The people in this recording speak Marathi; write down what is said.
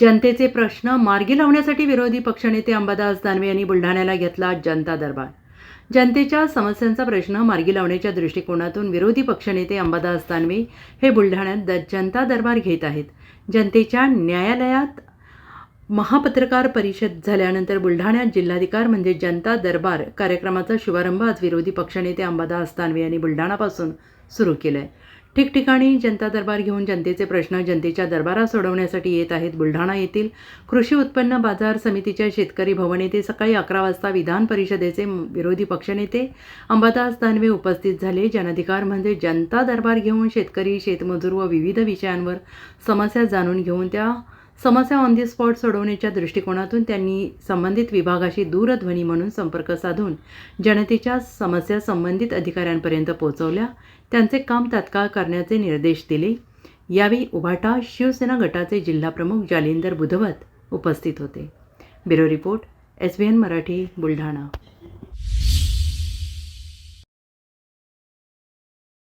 जनतेचे प्रश्न मार्गी लावण्यासाठी विरोधी पक्षनेते अंबादास दानवे यांनी बुलढाण्याला घेतला जनता दरबार. जनतेच्या समस्यांचा प्रश्न मार्गी लावण्याच्या दृष्टिकोनातून विरोधी पक्षनेते अंबादास दानवे हे बुलढाण्यात द जनता दरबार घेत आहेत. जनतेच्या न्यायालयात महापत्रकार परिषद झाल्यानंतर बुलढाण्यात जिल्हाधिकार म्हणजे जनता दरबार कार्यक्रमाचा शुभारंभ आज विरोधी पक्षनेते अंबादास दानवे यांनी बुलढाणापासून सुरू केला आहे ठिकठिकाणी जनता दरबार घेऊन जनतेचे प्रश्न जनतेच्या दरबारात सोडवण्यासाठी येत आहेत. बुलढाणा येथील कृषी उत्पन्न बाजार समितीच्या शेतकरी भवन येथे सकाळी अकरा वाजता विधान परिषदेचे विरोधी पक्षनेते अंबादास दानवे उपस्थित झाले. जनअधिकार म्हणजे जनता दरबार घेऊन शेतकरी शेतमजूर व विविध विषयांवर समस्या जाणून घेऊन त्या समस्या ऑन दी स्पॉट सोडवण्याच्या दृष्टिकोनातून त्यांनी संबंधित विभागाशी दूरध्वनी म्हणून संपर्क साधून जनतेच्या समस्या संबंधित अधिकाऱ्यांपर्यंत पोहोचवल्या. त्यांचे काम तात्काळ करण्याचे निर्देश दिले. यावेळी उभाटा शिवसेना गटाचे जिल्हाप्रमुख जालिंदर बुधवत उपस्थित होते. Bureau report S B N Marathi Buldhana.